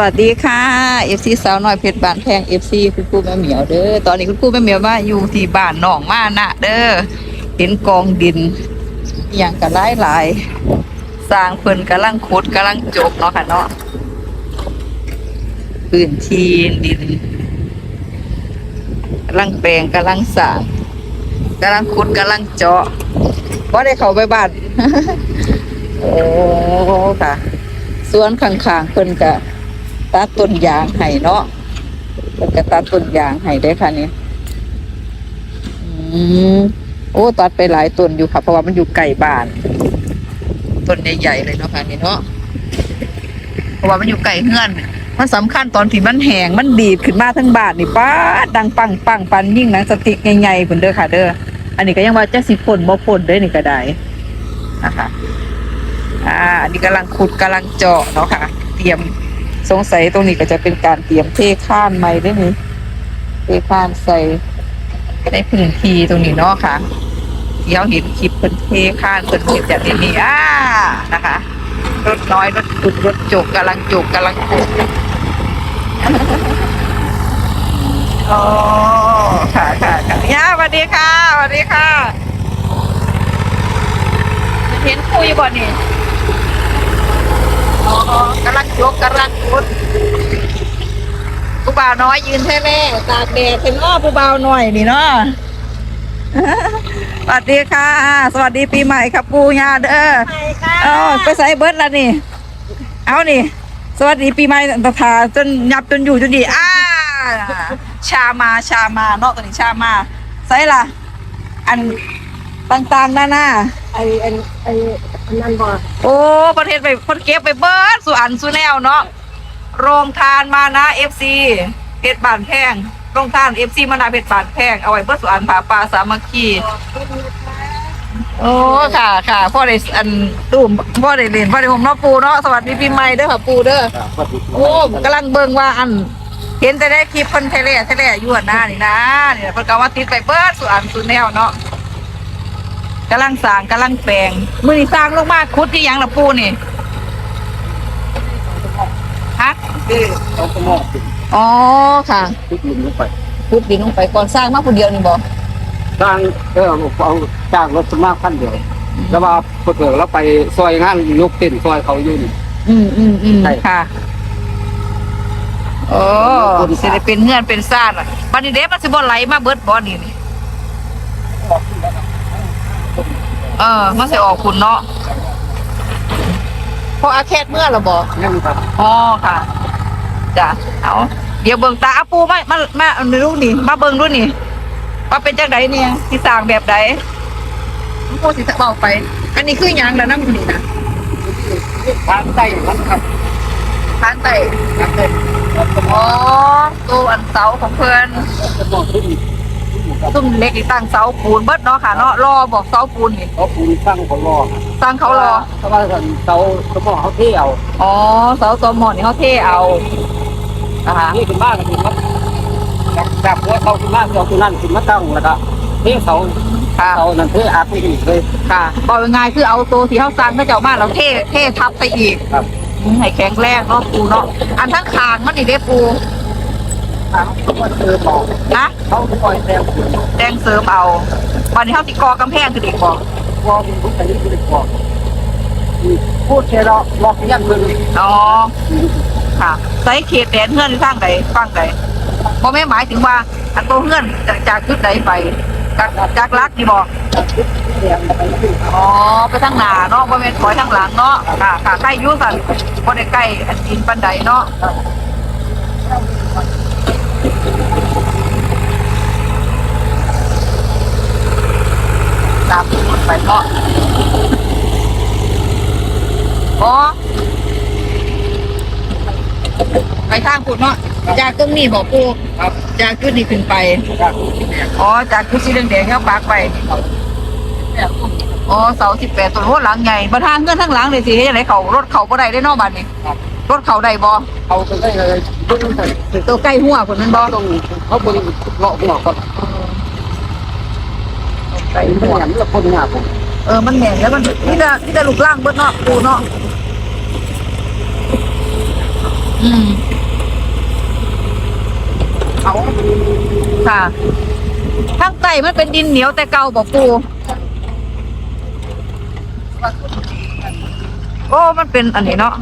วัสดีค่ะ FC สาวน้อยเพชรบานแพง FC คุณครูแม่เหมียวเด้อตอนนี้คุณครูแม่เหมียวมาอยู่ที่บ้านหนองมานะเด้อเห็นกองดินอย่างกันหลายหลายสร้างเพิ่นกำลังขุดกำลังจบเนาะค่ะเนาะพื้นที่ดินกำลังแปลงกำลังสร้างกำลังขุดกำลังเจาะว่าได้เข้าไปบ้านโอ้ค่ะ สวนข้างๆเพิ่นก็ ตัดต้นยางให้เนาะเพิ่นก็ตัดต้นยางให้ได้ค่ะนี่อืมโอ้ตัดไปหลายต้นอยู่ค่ะ เพราะว่ามันอยู่ใกล้บ้านต้นใหญ่ๆเลยเนาะค่ะนี่เนาะเพราะว่ามันอยู่ใกล้เฮือนมันสำคัญตอนที่มันแหงมันดีดขึ้นมาทั้งบานนี่ป้าดังปังปังปันยิ่งหนังสติกใหญ่ๆเพิ่นเด้อค่ะ เด้ออันนี้ก็ยังว่าจะสิพ่นบ่พ่นเด้นี่ก็ได้นะคะอ่าอันนี้กำลังขุดกำลังเจาะเนาะค่ะ เตรียม สงสัยตรงนี้ก็จะเป็นการเตรียมเทข้านใหม่ได้ไหมเทข้านใส่ในพื้นที่ตรงนี้เนาะค่ะที่เราเห็นคลิปเพิ่นเทข้านเพิ่นเห็นจากนี้นี่อ่านะคะรถน้อยรถขุดรถจกกำลังจกกำลังขุดโอ้ค่ะค่ะค่ะย่าสวัสดีค่ะสวัสดีค่ะเห็นคุยบ่นี่อ๋อ กำลังยกกำลังคุดผู้บ่าวน้อยยืนแท้แม่ตากแดดเป็นอ้อผู้บ่าวหน่อยนี่เนาะสวัสดีค่ะ สวัสดีปีใหม่ครับปูญาเด้อไปค่ะเอาไปใส่เบิร์ดแล้วนี่ เอานี่ สวัสดีปีใหม่ตถาจนยับจนอยู่จนดีอ้าชามาชามาเนาะตัวนี้ชามาใส่ละอันต่างๆหน้าหน้าไอ้ไอ้ไอ้ อันนั่นบ่โอ้ประเทศไปคนเก็บไปเบิร์ดสุอันสุแนวเนาะโรงทานมานะเอฟซีเพชรบานแพงโรงทานเอฟซีมานะเพชรบานแพงเอาไว้เบิร์ดสุอันผาปลาสามัคคีโอ้ค่ะค่ะพ่อได้อันตุ่มพ่อได้เล่นพ่อได้ผมเนาะปูเนาะสวัสดีปีใหม่เด้อค่ะปูเด้อโอ้กำลังเบิ่งว่าอันเห็นแต่ได้คลิปเพิ่นเทเลเทเลอยู่หันหน้านี่นะนี่เพิ่นก็ว่าติดไปเบิดสุอันสุแนวเนาะ กำลังสร้างกำลังแปลง มื้อนี้สร้างลงมาคุดที่หยังล่ะปูนี่ฮะที่เขาก็มองติดอ๋อค่ะติดลุมลงไปคุดดินลงไปก่อนสร้างมาผู้เดียวนี่บ่สร้างเออเอาจ้างรถสมาคันเดียวแล้วว่าพอเกิดเราไปซอยงานยกเต้นซอยเขาอยู่นี่อืมอืมอืมใช่ค่ะโอ้สิได้เป็นเงื่อนเป็นซ่านอะบัดนี้เด้มันสิบ่ไหลมาเบิดบ่นี่นี่ เออมันสิออกคุณเนาะพออาแคดเมื่อละบ่ยังครับอ๋อค่ะจ้ะเอาเดี๋ยวเบิ่งตาอาปูมามามาเอาดูนี่มาเบิ่งดูนี่ว่าเป็นจังไดเนี่ยสิสร้างแบบใดปูสิเบาไป อันนี้คือหยังแล้วนำนี่นะทางใต้มันครับทางไตทางใต้อ๋อตัวอันเสาของเพิ่นจะมองขึ้น ซุ่มเล็กนี่ตั้งเสาปูนเบิดเนาะค่ะเนาะรอบอกเสาปูนนี่เขาปูนสร้างเขารอสร้างเขารอเพราะว่าเสาสมองเขาเที่ยวอ๋อเสาสมหมอนนี่เขาเทเอานะคะนี่คือบ้านกันครับจากหัวเขาขึ้นมาเอาขึ้นนั่นขึ้นมาตั้งแล้วก็เที่เสาค่ะเสานั่นเที่อาที่นี่เลยค่ะบอกยังไงายๆคือเอาตัวที่เขาสร้างก็จะเอามาแล้วเทเททับไปอีกครับอืมให้แข็งแรงเนาะปูเนาะอันทั้งคางมันนี่ได้ปูทาง เขาก็เจอบอกนะเขาคอยแซวแดงเสริมเอาวันนี้เขาติกอกำแพงคือเด็กบอกวอลเป็นผู้ชายที่เป็นบอกพูดแค่เราลอกยันมืออ๋อค่ะใส่เขตแดนเฮือนที่ทางใดฟังใดบ่แม่นหมายถึงว่าอันตัวเฮือนจากจากจุดใดไปจากจากลักนี่บอกเรียนไปที่อ๋อไปทางหน้าเนาะบ่แม่นถอยทางหลังเนาะค่ะค่ะใกล้อยู่สั่นบ่ได้ใกล้อันดินปานใดเนาะตามรถ ไปเนาะอ๋อไปทางคุณเนาะจากตรงนี้บอกปูครับจากจุดนี้ขึ้นไปครับอ๋อจากจุดสีแดงๆเขาปากไปอ๋อเสาสิบแปดตัวรถหลังใหญ่บัทางเงื่อนทั้งหลังเลยสิเฮ็ดจังไดเขารถเขาบ่ได้ได้เนอกบ้านนี่รถเขาได้บ่เขาก็ได้เลยต้องใส่ตัวใกล้หัวคนนั้นบ่ต้องเขาบริเลาะหัวก่อน ใกล้เป็นหัวอย่างนี้คนงานผมเออ มันแหม่นแล้วมันนี่จะนี่จะลูกล่างเบิดเนาะปูเนาะ อือืมเอาค่ะทางใต้มันเป็นดินเหนียวแต่เก่าบอกปู โอ้ มันเป็นอันนี้เนาะ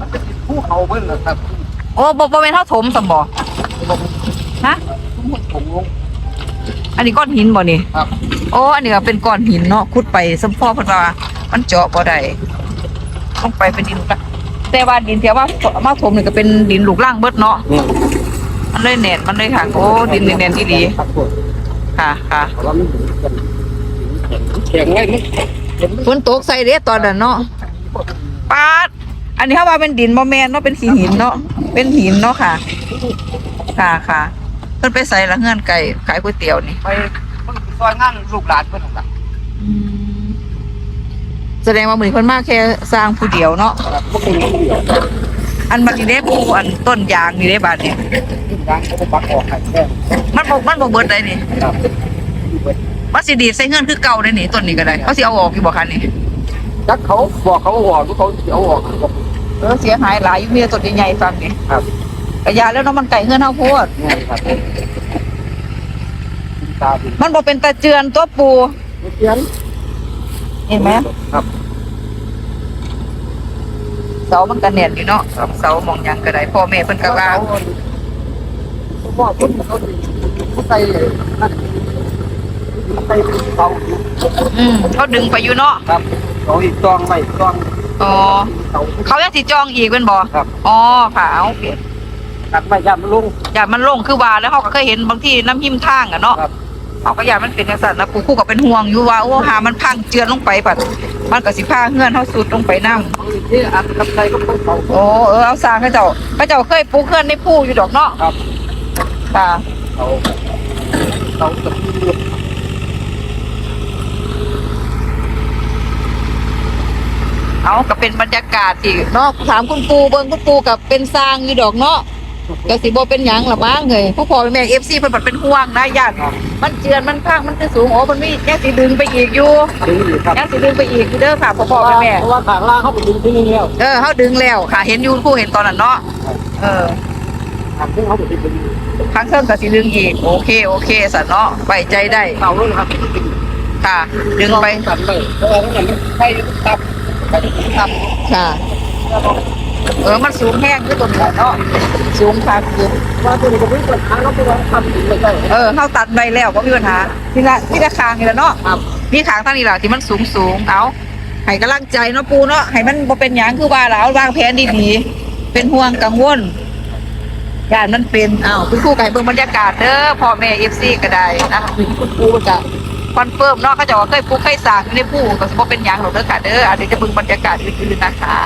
ผู้เขาเบิ่งนะครับ โอ้บ่บ่เป็นเท่าถมสมบ่ฮะผมลง อันนี้ก้อนหินบ่นี่ครับ โอ้อันนี้ก็เป็นก้อนหินเนาะขุดไปสมพ่อเพิ่นว่ามันเจาะบ่ได้ต้องไปเป็นดินลูกรังแต่ว่าดินที่ว่ามาถมนี่ก็เป็นดินลูกล่างเบิดเนาะนี่มันเลยแน่นมันเลยค่ะโอ้ดินนี่แน่นที่ดีครับผมค่ะค่ะเพราะว่ามันแข็งไว้มันเห็นฝนตกใส่เด้ตอนนั้นเนาะปาดอันนี้เขาว่าเป็นดินบ่แม่นเนาะเป็นสีหินเนาะเป็นหินเนาะค่ะ ค่ะค่ะเพิ่นไปใส่ละเฮือนไก่ขายก๋วยเตี๋ยวนี่ไปมันซอยงานลูกหลานเพิ่นนั่นล่ะแสดงว่ามือนี้เพิ่นมาแค่สร้างผู้เดียวเนาะครับพวกนี้เดียวอันบัดนี้ได้ปูอันต้นยางนี่ได้บาดนี้ยางเขาก็ปักออกให้แค่มันบ่มันบ่เบิดได้นี่ครับมันสิดีดใส่เฮือนคือเก่าได้นี่ต้นนี้ก็ได้เขาสิเอาออกอยู่บ่คะนี่จักเขาบอกเขาเอาออกเขาเอาออกครับเออเสียหายหลายอยู่มีแต่ต้นใหญ่ๆฟังนี่ครับ กระยาแล้วเนาะมันไก่เฮือนเฮาโพดนี่ครับตาดีมันบ่เป็นตาเจือนตัวปูเขียนเห็นไหมครับเสามันก็แน่นอยู่เนาะเสาหมองหยังก็ได้พ่อแม่เพิ่นก็ว่าพ่อคนเขาดีใส่นั่นใส่เสาอืมเขาดึงไปอยู่เนาะครับเขาอีกจองไว้จองอ๋อเสา เขายังสิจองอีกเป็นบ่ครับ อ๋อค่ะเอาเปลี่ยน ตัดไม้ยันมันลง อย่ามันลงคือว่าแล้วเขาก็เคยเห็นบางที่น้ำหิมทางอะเนาะครับ เขาก็อย่ามันเป็นจังซั่นนะกูคู่ก็เป็นห่วงอยู่ว่าโอ้หามันพังเจือนลงไปปัดมันก็สิพาเฮือนเฮาสุดลงไปนํเขาอีกที่อัดกับใจก็ต้องเขาโอ้เออเอาสร้างเขาเจ้าเขาเจ้าเคยปลูกเฮือนในภูอยู่ดอกเนาะครับค่ะเขาเขาตะกี้เอาก็เป็นบรรยากาศที่เนาะถามคุณปูเบิ่งคุณปูกับเป็นสร้างอยู่ดอกเนาะ ก็สิบ่เป็นหยังล่ะบ้างเอ้ยผู้พ่อแม่ FC เพิ่นบัดเป็นห่วงนะญาติมันเจือนมันพังมันคือสูงโอ้เพิ่นมียังสิดึงไปอีกอยู่ดึงอยู่ครับยังสิดึงไปอีกอยู่เด้อค่ะพ่อพ่อแม่แม่เพราะว่าทางล่างเขาไปดึงที่นี่แล้วเออเขาดึงแล้วค่ะ เห็นอยูคู่เห็นตอนนั้นเนาะเออทางที่เขาไปดึงครั้งเครื่องกับสีดึงอีกโอเคโอเคสันเนาะไว้ใจได้เสาเลยครับค่ะ ดึงไปตัดเลยเพราะว่ามันใช่ตับไปตับค่ะ เออ มันสูงแห้งคือตัวนี้เนาะสูงค่ะคือว่าตัวนี้ก็ไม่ปัญหาเราไปว่าทำไม่ได้เออเขาตัดใบแล้วก็มีปัญหาที่ละที่ละคางนี่แหละเนาะครับมีขางทางนี้แหละที่มันสูงสูงเอาให้กำลังใจเนาะปูเนาะให้มันบ่เป็นหยังคือว่าเราวางแผนดีๆเป็นห่วงกังวลย่านมันเป็นอ้าวคุณครูไก่เบิ่งบรรยากาศเด้อพ่อแม่ FC ก็ได้นะคุณครูจะคอนเฟิร์มเนาะเขาจะว่าเคยปลูกเคยสร้างอยู่ในผู้ก็สิบ่เป็นหยังหรอกเด้อค่ะเด้ออาจจะเบิ่งบรรยากาศอื่นๆนะคะ